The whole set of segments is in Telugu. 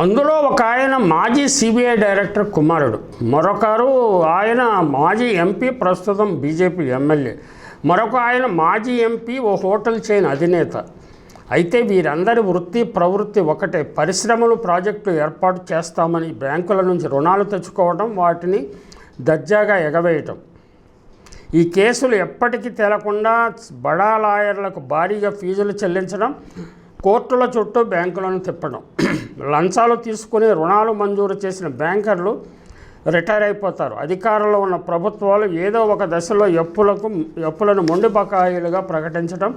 అందులో ఒక ఆయన మాజీ సిబిఐ డైరెక్టర్ కుమారుడు. మరొకరు ఆయన మాజీ ఎంపీ ప్రస్తుతం బీజేపీ ఎమ్మెల్యే. మరొక ఆయన మాజీ ఎంపీ ఓ హోటల్ చైన్ అధినేత. అయితే వీరందరి వృత్తి ప్రవృత్తి ఒకటే. పరిశ్రమలు ప్రాజెక్టులు ఏర్పాటు చేస్తామని బ్యాంకుల నుంచి రుణాలు తెచ్చుకోవడం వాటిని దర్జాగా ఎగవేయటం. ఈ కేసులు ఎప్పటికీ తేలకుండా బడా లాయర్లకు భారీగా ఫీజులు చెల్లించడం కోర్టుల చుట్టూ బ్యాంకులను తిప్పడం. లంచాలు తీసుకుని రుణాలు మంజూరు చేసిన బ్యాంకర్లు రిటైర్ అయిపోతారు. అధికారంలో ఉన్న ప్రభుత్వాలు ఏదో ఒక దశలో ఎప్పులకు ఎప్పులను మొండి బకాయిలుగా ప్రకటించడం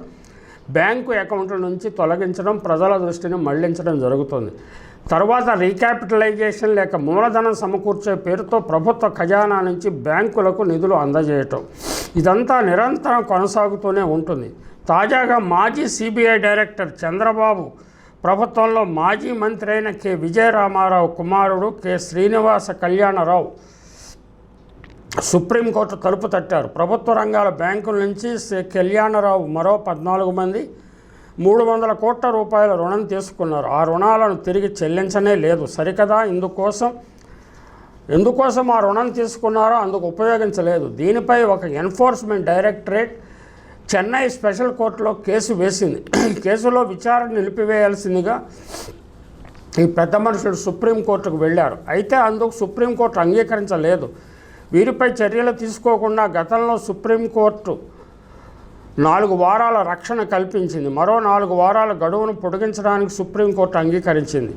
బ్యాంకు అకౌంట్ల నుంచి తొలగించడం ప్రజల దృష్టిని మళ్ళించడం జరుగుతుంది. తర్వాత రీక్యాపిటలైజేషన్ లేక మూలధనం సమకూర్చే పేరుతో ప్రభుత్వ ఖజానా నుంచి బ్యాంకులకు నిధులు అందజేయటం. ఇదంతా నిరంతరం కొనసాగుతూనే ఉంటుంది. తాజాగా మాజీ సిబిఐ డైరెక్టర్ చంద్రబాబు ప్రభుత్వంలో మాజీ మంత్రి అయిన కె. విజయరామారావు కుమారుడు కె. శ్రీనివాస కళ్యాణరావు సుప్రీంకోర్టు తలుపు తట్టారు. ప్రభుత్వ రంగాల బ్యాంకుల నుంచి శ్రీ కళ్యాణరావు మరో పద్నాలుగు మంది మూడు వందల కోట్ల రూపాయల రుణం తీసుకున్నారు. ఆ రుణాలను తిరిగి చెల్లించనే లేదు. సరికదా? ఇందుకోసం ఎందుకోసం ఆ రుణం తీసుకున్నారో అందుకు ఉపయోగించలేదు. దీనిపై ఒక ఎన్ఫోర్స్మెంట్ డైరెక్టరేట్ చెన్నై స్పెషల్ కోర్టులో కేసు వేసింది. ఈ కేసులో విచారణ నిలిపివేయాల్సిందిగా ఈ పెద్ద మనుషులు సుప్రీంకోర్టుకు వెళ్ళారు. అయితే అందుకు సుప్రీంకోర్టు అంగీకరించలేదు. వీరిపై చర్యలు తీసుకోకుండా గతంలో సుప్రీంకోర్టు నాలుగు వారాల రక్షణ కల్పించింది. మరో నాలుగు వారాల గడువును పొడిగించడానికి సుప్రీంకోర్టు అంగీకరించింది.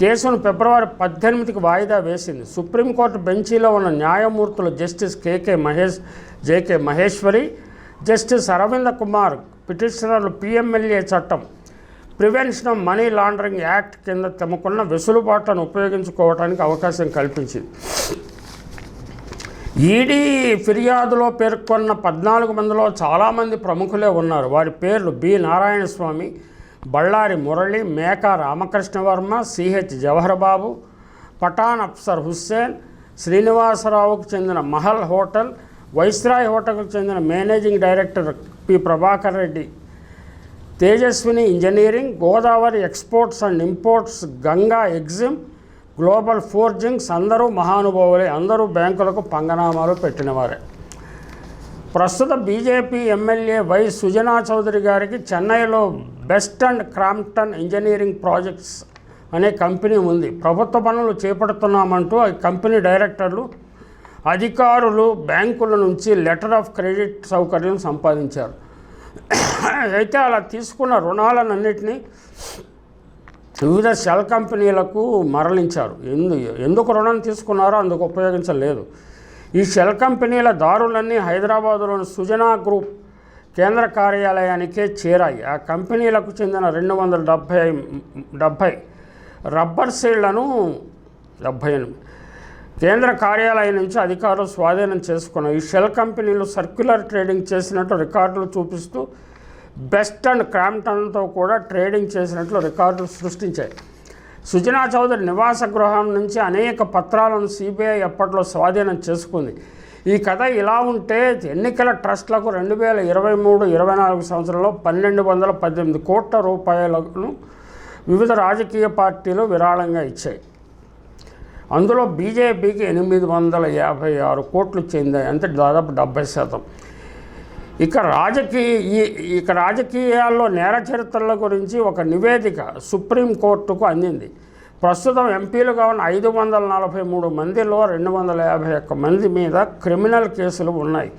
కేసును ఫిబ్రవరి పద్దెనిమిదికి వాయిదా వేసింది. సుప్రీంకోర్టు బెంచీలో ఉన్న న్యాయమూర్తులు justice K K Mahesh J K Maheshwari justice Aravinda Kumar పిటిషనర్లు PMLA చట్టం prevention of money laundering act కింద తమకున్న వెసులుబాట్లను ఉపయోగించుకోవడానికి అవకాశం కల్పించింది. ఈడీ ఫిర్యాదులో పేర్కొన్న పద్నాలుగు మందిలో చాలామంది ప్రముఖులే ఉన్నారు. వారి పేర్లు బి. నారాయణస్వామి బళ్ళారి మురళి మేకా రామకృష్ణవర్మ సిహెచ్ జవహర్ బాబు పఠాన్ అఫ్సర్ హుస్సేన్ శ్రీనివాసరావుకు చెందిన మహల్ హోటల్ వైస్రాయ్ హోటల్కు చెందిన managing director P. Prabhakar Reddy. Tejaswini engineering Godavari exports and imports Ganga Exim global forgings అందరూ మహానుభావులే. అందరూ బ్యాంకులకు పంగనామాలు పెట్టినవారే. ప్రస్తుత BJP MLA Y. Sujana Chowdary గారికి చెన్నైలో best and Crompton engineering projects అనే కంపెనీ ఉంది. ప్రభుత్వ పనులు చేపడుతున్నామంటూ ఆ కంపెనీ డైరెక్టర్లు అధికారులు బ్యాంకుల నుంచి లెటర్ ఆఫ్ క్రెడిట్ సౌకర్యం సంపాదించారు. అయితే అలా తీసుకున్న రుణాలన్నింటినీ వివిధ సెల్ కంపెనీలకు మరలించారు. ఎందు ఎందుకు రుణం తీసుకున్నారో అందుకు ఉపయోగించలేదు. ఈ సెల్ కంపెనీల దారులన్నీ హైదరాబాదులోని సుజనా గ్రూప్ కేంద్ర కార్యాలయానికే చేరాయి. ఆ కంపెనీలకు చెందిన రెండు వందల డెబ్భై డెబ్భై రబ్బర్ సీళ్ళను డెబ్భై ఎనిమిది కేంద్ర కార్యాలయం నుంచి అధికారులు స్వాధీనం చేసుకున్నారు ఈ షెల్ కంపెనీలు సర్క్యులర్ ట్రేడింగ్ చేసినట్టు రికార్డులు చూపిస్తూ బెస్ట్ అండ్ క్రాంప్టన్తో కూడా ట్రేడింగ్ చేసినట్లు రికార్డులు సృష్టించాయి. సుజనా చౌదరి నివాస గృహం నుంచి అనేక పత్రాలను సిబిఐ అప్పట్లో స్వాధీనం చేసుకుంది. ఈ కథ ఇలా ఉంటే ఎన్నికల ట్రస్ట్లకు రెండు వేల ఇరవై మూడు ఇరవై నాలుగు సంవత్సరంలో పన్నెండు వందల పద్దెనిమిది కోట్ల రూపాయలను వివిధ రాజకీయ పార్టీలు విరాళంగా ఇచ్చాయి. అందులో బీజేపీకి ఎనిమిది వందల యాభై ఆరు కోట్లు చెందాయి అంటే దాదాపు డెబ్బై శాతం. ఇక రాజకీయ ఇక రాజకీయాల్లో నేర చరిత్రల గురించి ఒక నివేదిక సుప్రీంకోర్టుకు అందింది. ప్రస్తుతం ఎంపీలుగా ఉన్న ఐదు వందల నలభై మూడు మందిలో రెండు వందల యాభై ఒక్క మంది మీద క్రిమినల్ కేసులు ఉన్నాయి.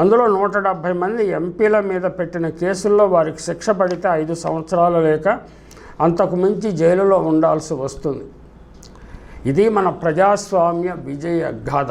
అందులో నూట డెబ్భై మంది ఎంపీల మీద పెట్టిన కేసుల్లో వారికి శిక్ష పడితే ఐదు సంవత్సరాలు లేక అంతకు మించి జైలులో ఉండాల్సి వస్తుంది. ఇది మన ప్రజాస్వామ్య విజయ గాథ.